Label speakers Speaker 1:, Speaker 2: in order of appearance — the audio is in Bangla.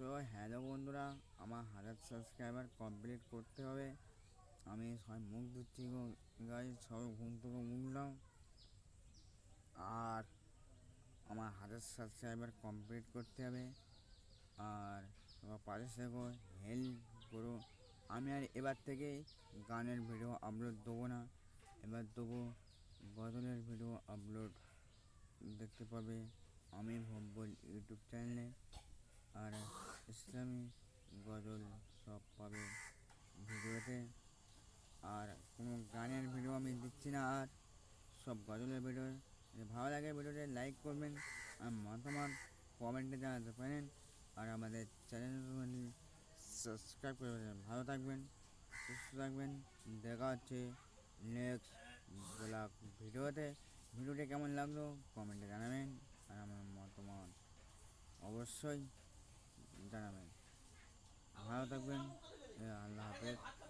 Speaker 1: সো হ্যালো বন্ধুরা, আমার হাজার সাবস্ক্রাইবার কমপ্লিট করতে হবে। আমি সবাই মুখ ধুচ্ছি গাই সবাই ঘুম থেকে উঠলাম আর আমার হাজার সাবস্ক্রাইবার কমপ্লিট করতে হবে। আর পাশে থেকো হেল্প করো। আমি আর এবার থেকে গানের ভিডিও আপলোড দেবো না। এবার দেবো গজলের ভিডিও আপলোড দেখতে পাবে আমি ভব্বল ইউটিউব চ্যানেলে আর ইসলামী গজল সব পাবে ভিডিওতে। আর কোনো গানের ভিডিও আমি দিচ্ছি না, আর সব গজলের ভিডিও। যদি ভালো লাগে ভিডিওতে লাইক করবেন, আর মতামত কমেন্টে জানাতে পারেন। আর আমাদের চ্যানেলগুলি সাবস্ক্রাইব করে। ভালো থাকবেন, সুস্থ থাকবেন। দেখা হচ্ছে নেক্সট ব্লগ ভিডিওতে। ভিডিওটি কেমন লাগল কমেন্টে জানাবেন, আর আমার মতামত অবশ্যই জানাবেন। ভালো থাকবেন আল্লাহ হাফেজ।